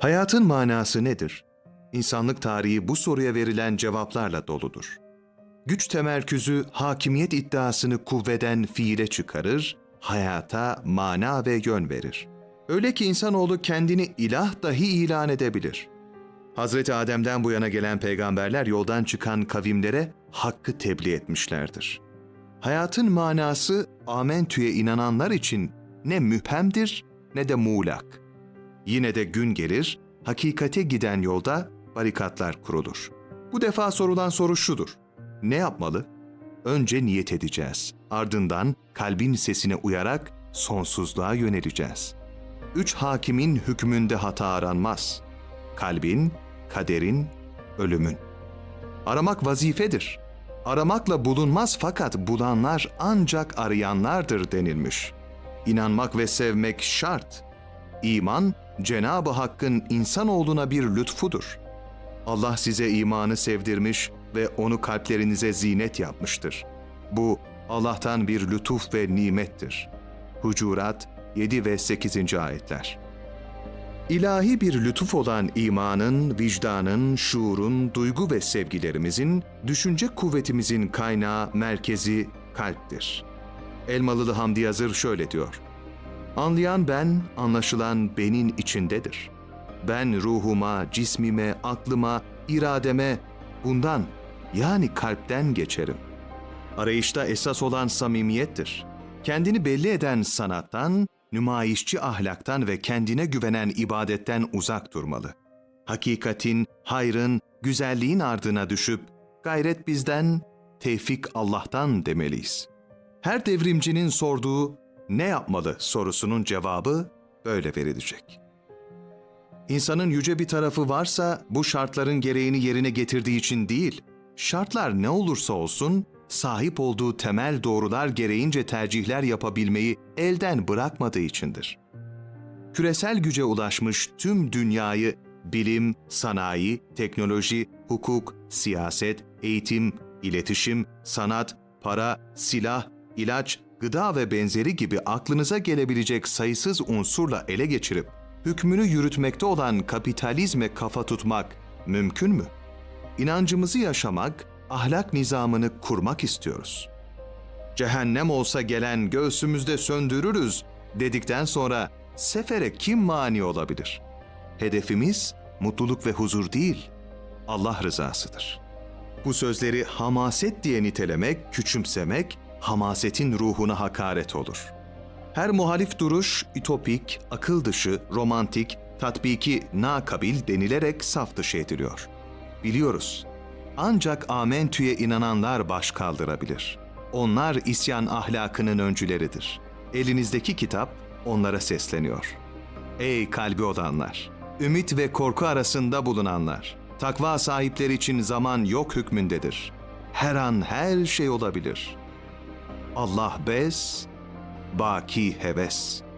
Hayatın manası nedir? İnsanlık tarihi bu soruya verilen cevaplarla doludur. Güç temerküzü hakimiyet iddiasını kuvveden fiile çıkarır, hayata mana ve yön verir. Öyle ki insanoğlu kendini ilah dahi ilan edebilir. Hazreti Adem'den bu yana gelen peygamberler yoldan çıkan kavimlere hakkı tebliğ etmişlerdir. Hayatın manası amentüye inananlar için ne müphemdir ne de muğlak. Yine de gün gelir, hakikate giden yolda barikatlar kurulur. Bu defa sorulan soru şudur. Ne yapmalı? Önce niyet edeceğiz. Ardından kalbin sesine uyarak sonsuzluğa yöneleceğiz. Üç hakimin hükmünde hata aranmaz. Kalbin, kaderin, ölümün. Aramak vazifedir. Aramakla bulunmaz fakat bulanlar ancak arayanlardır denilmiş. İnanmak ve sevmek şart. İman, Cenab-ı Hakk'ın insanoğluna bir lütfudur. Allah size imanı sevdirmiş ve onu kalplerinize zinet yapmıştır. Bu Allah'tan bir lütuf ve nimettir. Hucurat 7 ve 8. ayetler. İlahi bir lütuf olan imanın, vicdanın, şuurun, duygu ve sevgilerimizin, düşünce kuvvetimizin kaynağı, merkezi kalptir. Elmalılı Hamdi Yazır şöyle diyor. Anlayan ben, anlaşılan benin içindedir. Ben ruhuma, cismime, aklıma, irademe bundan yani kalpten geçerim. Arayışta esas olan samimiyettir. Kendini belli eden sanattan, nümayişçi ahlaktan ve kendine güvenen ibadetten uzak durmalı. Hakikatin, hayrın, güzelliğin ardına düşüp gayret bizden, tevfik Allah'tan demeliyiz. Her devrimcinin sorduğu ne yapmalı sorusunun cevabı böyle verilecek. İnsanın yüce bir tarafı varsa bu şartların gereğini yerine getirdiği için değil, şartlar ne olursa olsun sahip olduğu temel doğrular gereğince tercihler yapabilmeyi elden bırakmadığı içindir. Küresel güce ulaşmış tüm dünyayı bilim, sanayi, teknoloji, hukuk, siyaset, eğitim, iletişim, sanat, para, silah, ilaç, gıda ve benzeri gibi aklınıza gelebilecek sayısız unsurla ele geçirip hükmünü yürütmekte olan kapitalizme kafa tutmak mümkün mü? İnancımızı yaşamak, ahlak nizamını kurmak istiyoruz. Cehennem olsa gelen göğsümüzde söndürürüz dedikten sonra sefere kim mani olabilir? Hedefimiz mutluluk ve huzur değil, Allah rızasıdır. Bu sözleri hamaset diye nitelemek, küçümsemek, hamasetin ruhuna hakaret olur. Her muhalif duruş ütopik, akıl dışı, romantik, tatbiki nakabil denilerek saf dışı ediliyor. Biliyoruz, ancak amentüye inananlar baş kaldırabilir. Onlar isyan ahlakının öncüleridir. Elinizdeki kitap onlara sesleniyor. Ey kalbi olanlar! Ümit ve korku arasında bulunanlar! Takva sahipleri için zaman yok hükmündedir. Her an her şey olabilir. Allah bes, baki heves.''